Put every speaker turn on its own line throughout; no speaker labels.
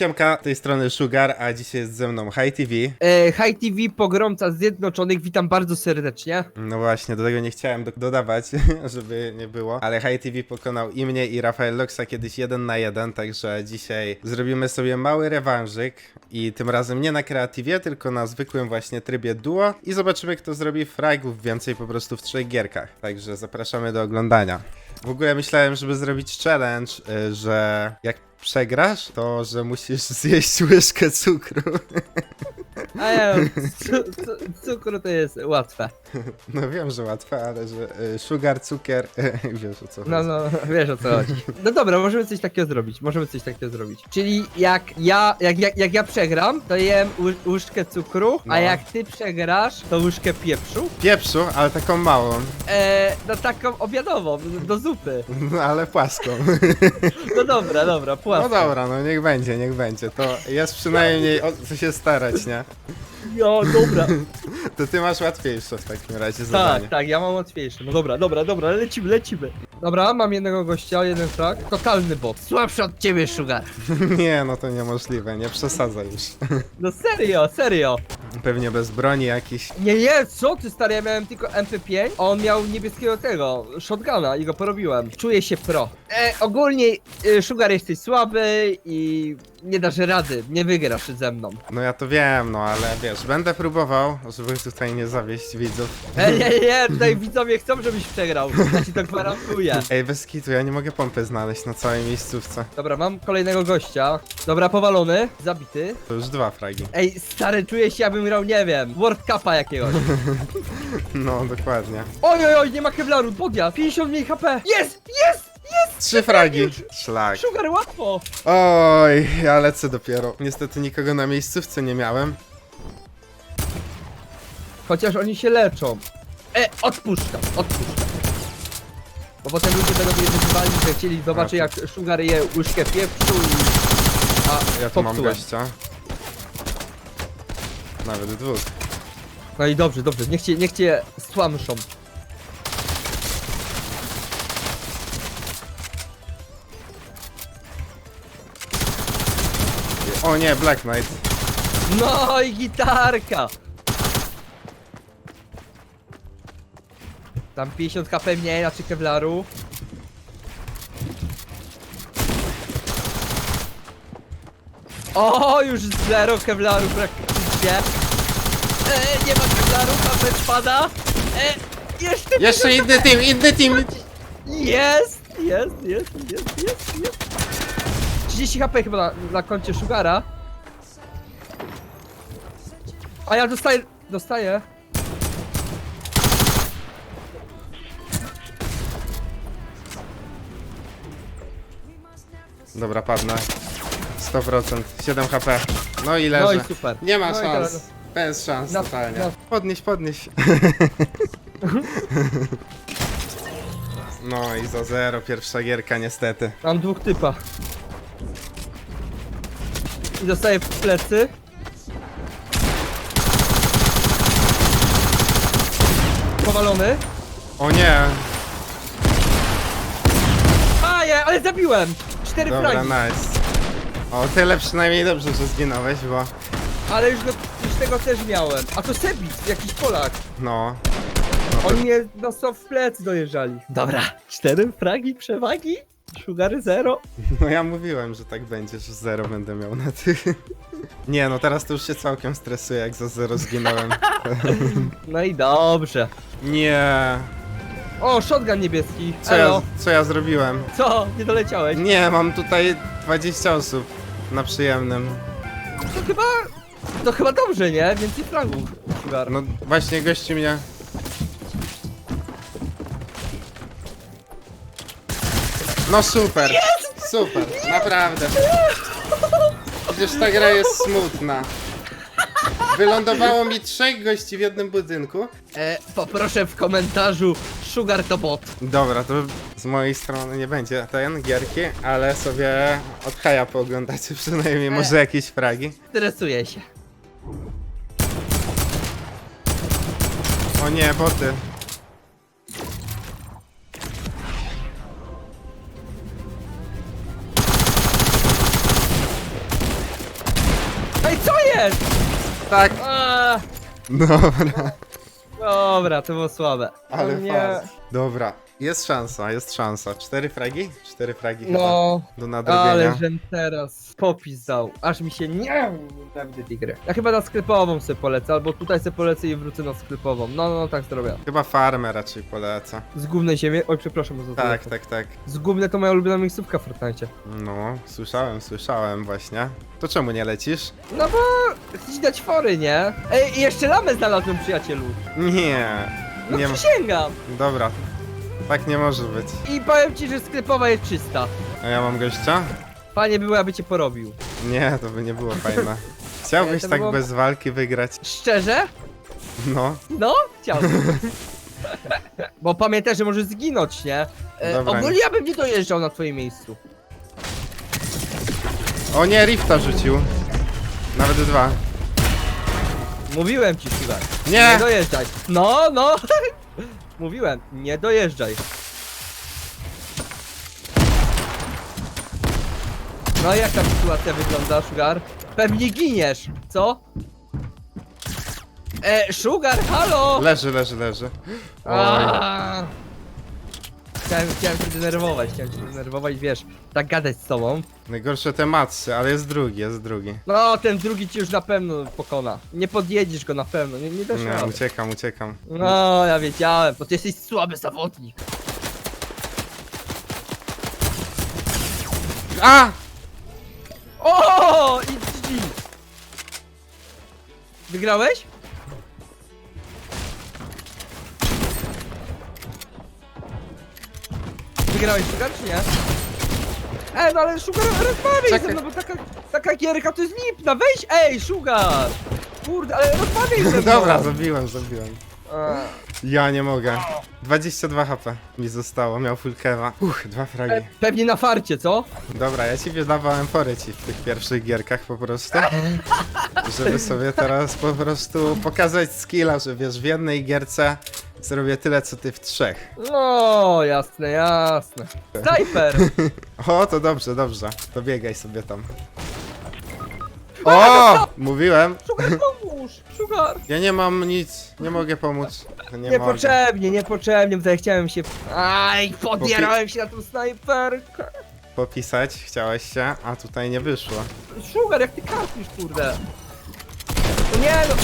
Siemka, z tej strony Sugar, a dzisiaj jest ze mną High TV.
E, High TV Pogromca Zjednoczonych, witam bardzo serdecznie.
No właśnie, do tego nie chciałem do dodawać, żeby nie było, ale High TV pokonał i mnie i Rafael Loxa kiedyś jeden na jeden, także dzisiaj zrobimy sobie mały rewanżyk i tym razem nie na kreatywie, tylko na zwykłym właśnie trybie duo i zobaczymy kto zrobi fragów więcej po prostu w trzech gierkach, także zapraszamy do oglądania. W ogóle myślałem, żeby zrobić challenge, y, że jak przegrasz, to że musisz zjeść łyżkę cukru.
A ja, cu, cu, cukru to jest łatwe.
No wiem, że łatwe, ale że y, sugar, cukier, wiesz o co chodzi.
No, no, wiesz o co chodzi. No dobra, możemy coś takiego zrobić, możemy coś takiego zrobić. Czyli jak ja, jak, jak, jak ja przegram, to jem ły, łyżkę cukru,
No.
a jak ty przegrasz, to łyżkę pieprzu.
Pieprzu, ale taką małą,
E, no taką obiadową, do zupy.
no ale płaską.
No dobra, dobra,
No
płaską.
dobra, no niech będzie, niech będzie. To jest przynajmniej o co się starać, nie?
Jo, dobra.
To ty masz łatwiejsze w takim razie zadanie.
Tak, tak, ja mam łatwiejsze. No dobra, dobra, dobra, lecimy, lecimy. Dobra, mam jednego gościa, jeden frag. Totalny bot. Słabszy od ciebie, Sugar.
Nie, no to niemożliwe, nie przesadzaj już.
No serio, serio.
Pewnie bez broni jakiś.
Nie, nie, co ty stary, ja miałem tylko MP5, a on miał niebieskiego tego, shotguna i go porobiłem. Czuję się pro. E, ogólnie, e, Sugar jesteś słaby i nie dasz rady, nie wygrasz ze mną.
No ja to wiem, no ale wiesz, będę próbował, żeby tutaj nie zawieść widzów.
E, nie, nie, tutaj widzowie chcą, żebyś przegrał, ja ci to gwarantuję.
Ej, bez kitu, ja nie mogę pompy znaleźć na całej miejscówce.
Dobra, mam kolejnego gościa. Dobra, powalony, zabity.
To już dwa fragi.
Ej, stary, czuję się, jakbym grał, nie wiem, World Cupa jakiegoś.
No, dokładnie.
Oj, oj, oj, nie ma kevlaru, podjazd, 50 mniej HP. Jest, jest, jest!
Trzy fragi. Szlak.
Sugar, łatwo.
Oj, ja lecę dopiero. Niestety nikogo na miejscówce nie miałem.
Chociaż oni się leczą. E, odpuszczam, odpuszczam. Bo potem ludzie będą mnie wyzywali, że chcieli zobaczyć jak Sugar je łyżkę pieprzu i... A,
Ja tu mam
popsułem.
gościa. Nawet dwóch.
No i dobrze, dobrze, niech cię, niech cię stłamszą.
O nie, Black Knight.
No i gitarka! Tam 50 HP mniej na kevlaru. O, już zero kevlaru praktycznie. E, nie ma kevlaru, HP spada. E, jeszcze
Jeszcze inny team, inny team!
jest, jest, jest, jest, jest, jest. 30 HP chyba na, na koncie Sugara. A ja dostaję, dostaję.
Dobra, padnę. 100%, 7 HP. No i leżę.
No i super.
Nie ma
No i
szans.
teraz-
Bez szans
No,
totalnie.
no.
Podnieś, podnieś. No i za zero, pierwsza gierka niestety.
Mam dwóch typa. I dostaję w plecy. Powalony.
O nie!
A ja, ale zabiłem! Cztery
Dobra,
fragi.
nice. O, tyle przynajmniej dobrze, że zginąłeś, bo...
Ale już, go, już tego też miałem. A to Sebis, jakiś Polak.
No.
Oni mnie no są w plecy dojeżdżali. Dobra. Cztery fragi przewagi? Sugary zero.
No ja mówiłem, że tak będzie, że zero będę miał na tych. Nie, no teraz to już się całkiem stresuję, jak za zero zginąłem.
No i dobrze.
Nie.
O, shotgun niebieski.
Co
Elo.
ja, co ja zrobiłem?
Co? Nie doleciałeś?
Nie, mam tutaj 20 osób na przyjemnym.
To chyba... To chyba dobrze, nie? Więcej fragów. Sugar.
No właśnie gości mnie. No super, super, naprawdę. Przecież ta gra jest smutna. Wylądowało mi trzech gości w jednym budynku.
E, poproszę w komentarzu Sugar to bot.
Dobra, to z mojej strony nie będzie ten gierki, ale sobie od haja pooglądacie przynajmniej może jakieś fragi.
Stresuję się.
O nie, boty.
Ej, co jest?
Tak. Dobra.
dobra, to było słabe.
Ale
nie.
faz. Dobra. Jest szansa, jest szansa. Cztery fragi? Cztery fragi chyba.
No,
Do nadrobienia.
ale żem teraz popis dał. Aż mi się nie nienawidzę tej gry. Ja chyba na sklepową sobie polecę, albo tutaj sobie polecę i wrócę na sklepową. No, no, no tak zrobię.
Chyba farmę raczej poleca.
Z gównej ziemi. Oj, przepraszam za
Tak,
telefon.
tak, tak.
Z gównej to moja ulubiona miejscówka w Fortnite.
No, słyszałem, słyszałem właśnie. To czemu nie lecisz?
No bo chcę ci dać fory, nie? Ej, i jeszcze lamę znalazłem, przyjacielu.
Nie.
No
Nie ma.
przysięgam.
Dobra. Tak nie może być.
I powiem ci, że sklepowa jest czysta.
A ja mam gościa?
Fajnie było, aby cię porobił.
Nie, to by nie było fajne. Chciałbyś
to
tak
było-
bez walki wygrać?
Szczerze?
No.
No, chciałbym. Bo pamiętaj, że możesz zginąć, nie? E,
Dobra.
ogólnie ja bym nie dojeżdżał na twoim miejscu.
O nie, Rifta rzucił. Nawet dwa.
Mówiłem ci, Sugar. Nie
Nie!
dojeżdżaj. No, no. Mówiłem, nie dojeżdżaj. No jak ta sytuacja wygląda, Sugar? Pewnie giniesz, co? E, Sugar, halo!
Leży, leży, leży. Oj.
Chciałem, chciałem cię denerwować, chciałem cię denerwować, wiesz, tak gadać z tobą.
Najgorsze te matsy, ale jest drugi, jest drugi.
No, ten drugi ci już na pewno pokona. Nie podjedziesz go na pewno, nie, nie dasz
Nie,
rady.
uciekam, uciekam.
No, ja wiedziałem, bo ty jesteś słaby zawodnik.
A!
O! I GG! Wygrałeś? Wygrałeś Sugar, czy nie? Ej, no ale Sugar, rozmawiaj ze
Czekaj.
mną, bo taka, taka gierka to jest lipna, weź, ej, Sugar! Kurde, ale rozmawiaj ze mną!
Dobra, zabiłem, zabiłem. Ja nie mogę. 22 HP mi zostało, miał full kewa. Uch, dwa fragi.
Pe- Pewnie na farcie, co?
Dobra, ja ci dawałem fory ci w tych pierwszych gierkach po prostu. Żeby sobie teraz po prostu pokazać skilla, że wiesz, w jednej gierce zrobię tyle co ty w trzech.
No, jasne, jasne. Sniper!
O, to dobrze, dobrze. To biegaj sobie tam. O! Mówiłem.
Sugar, pomóż! Sugar!
Ja nie mam nic, nie mogę pomóc. Nie mogę.
Niepotrzebnie, niepotrzebnie, tutaj chciałem się... Aj, podjarałem się na tą snajperkę!
Popisać chciałeś się, a tutaj nie wyszło.
Sugar, jak ty kapisz, kurde! No nie no!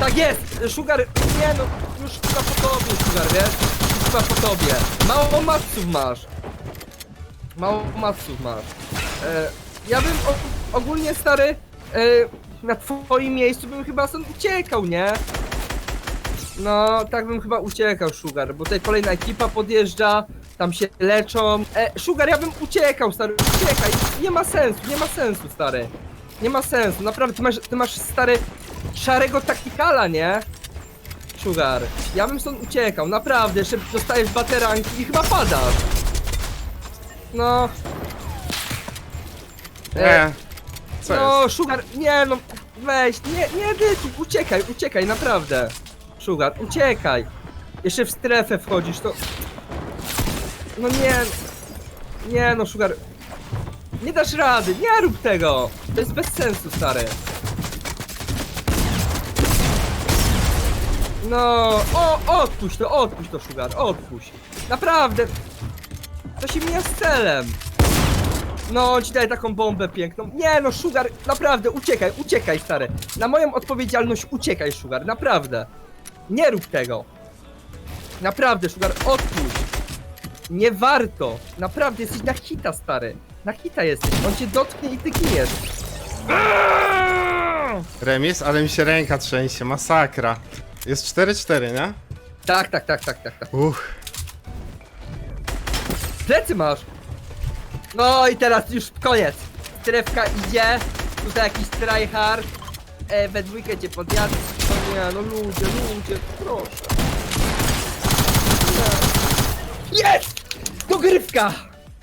Tak jest! Sugar, nie no! Już chyba po tobie, Sugar, wiesz? Już chyba po tobie. Mało matsów masz. Mało matsów masz. E, ja bym o, ogólnie, stary, e, na twoim miejscu bym chyba stąd uciekał, nie? No, tak bym chyba uciekał, Sugar, bo tutaj kolejna ekipa podjeżdża, tam się leczą. E, Sugar, ja bym uciekał, stary, uciekaj, nie ma sensu, nie ma sensu, stary. Nie ma sensu, naprawdę, ty masz, ty masz stary, szarego taktykala, nie? Sugar, ja bym stąd uciekał, naprawdę, jeszcze dostajesz bateranki i chyba padasz. No. E,
Nie. Co
no,
jest?
Sugar, nie no, weź, nie, nie edytuj, uciekaj, uciekaj, naprawdę. Sugar, uciekaj. Jeszcze w strefę wchodzisz, to... No nie, nie no, Sugar. Nie dasz rady, nie rób tego. To jest bez sensu, stary. No, o, odpuść to, odpuść to, Sugar, odpuść. Naprawdę. To się mija z celem. No, ci daję taką bombę piękną. Nie no, Sugar, naprawdę, uciekaj, uciekaj, stary. Na moją odpowiedzialność uciekaj, Sugar, naprawdę. Nie rób tego. Naprawdę, Sugar, odpuść. Nie warto. Naprawdę, jesteś na hita, stary. Na hita jesteś. On cię dotknie i ty giniesz.
Remis, ale mi się ręka trzęsie, masakra. Jest 4-4, nie?
Tak, tak, tak, tak, tak, tak.
Uch.
Plecy masz. No i teraz już koniec. Strefka idzie. Tutaj jakiś tryhard. E, we dwójkę cię podjadę. No nie, no ludzie, ludzie, proszę. Nie. Jest! Dogrywka!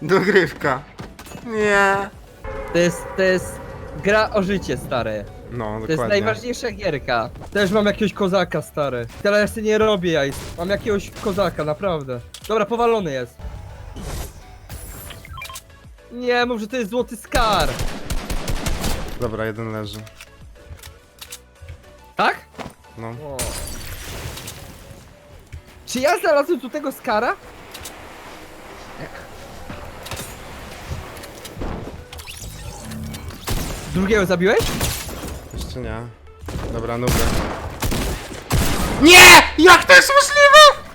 Dogrywka. Nie.
To jest, to jest gra o życie, stary.
No,
To jest
dokładnie.
najważniejsza gierka. Też mam jakiegoś kozaka, stary. Teraz ja sobie nie robię jajc. Mam jakiegoś kozaka, naprawdę. Dobra, powalony jest. Nie, mów, że to jest złoty skar.
Dobra, jeden leży. No.
O. Czy ja znalazłem tu tego skara? Drugiego zabiłeś?
Jeszcze nie. Dobra, nubę. Nie! Jak to jest możliwe?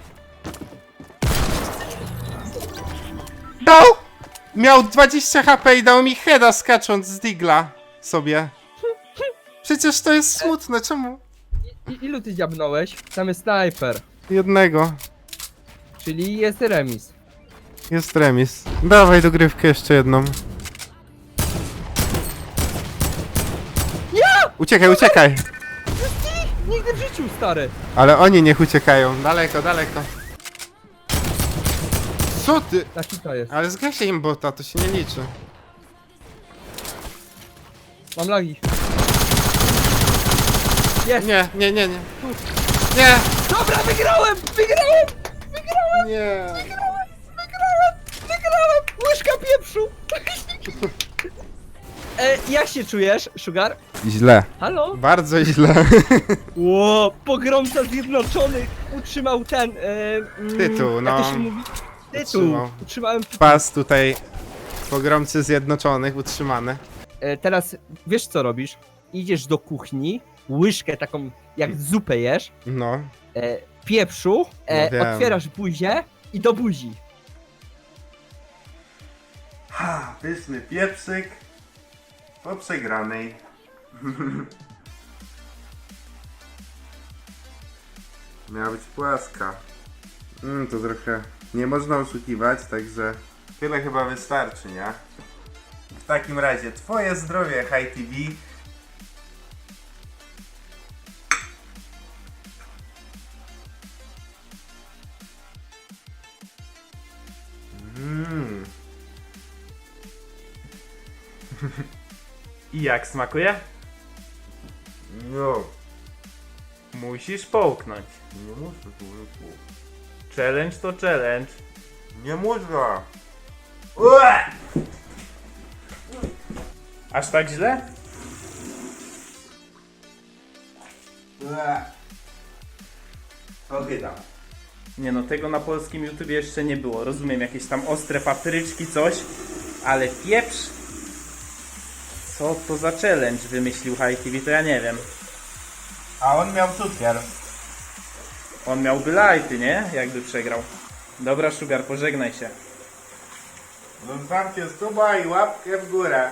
Dał! Miał 20 HP i dał mi heada skacząc z digla sobie. Przecież to jest smutne, czemu?
I, ilu ty dziabnąłeś? Tam jest snajper.
Jednego.
Czyli jest remis.
Jest remis. Dawaj dogrywkę jeszcze jedną. Uciekaj, uciekaj!
Nigdy w życiu, stary.
Ale oni niech uciekają. Daleko, daleko. Co ty?
Taki to jest.
Ale zgasie im bota, to się nie liczy.
Mam lagi. Jest!
Nie, nie, nie, nie. Nie!
Dobra, wygrałem! Wygrałem!
Nie!
Wygrałem! Wygrałem! Wygrałem! Łyżka pieprzu! e, jak się czujesz, Sugar?
Źle.
Halo?
Bardzo źle.
Ło, pogromca zjednoczonych utrzymał ten, e, mm,
Tytuł,
jak
no.
to się mówi? Tytuł.
Utrzymał.
Utrzymałem tytuł.
Pas tutaj pogromcy zjednoczonych utrzymany.
E, teraz wiesz co robisz? Idziesz do kuchni, łyżkę taką jak zupę jesz,
No.
e, pieprzu, e,
No wiem.
otwierasz buzię i do buzi.
Ha, pyszny pieprzyk po przegranej. Miała być płaska. Mm, to trochę nie można oszukiwać, także tyle chyba wystarczy, nie? W takim razie, twoje zdrowie, High TV. Mmm.
I jak smakuje?
No,
Musisz połknąć.
nie muszę tu
Challenge to challenge.
Nie można!
Ue! Aż tak źle?
Ohyda.
Nie no, tego na polskim YouTube jeszcze nie było. Rozumiem, jakieś tam ostre papryczki, coś, ale pieprz? Co to za challenge wymyślił TV, to ja nie wiem.
A on miał cukier.
On miałby lighty, nie? Jakby przegrał. Dobra, Sugar, pożegnaj się.
Zostawcie suba i łapkę w górę.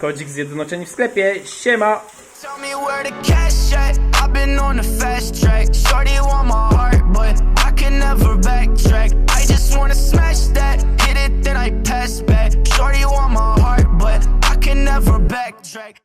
Kodzik zjednoczeni w sklepie. Siema!
Tell me where the cash at. I've been on the fast track. Shorty want my heart, but I can never backtrack. I just wanna smash that, hit it, then I pass back. Shorty want my heart, but I can never backtrack.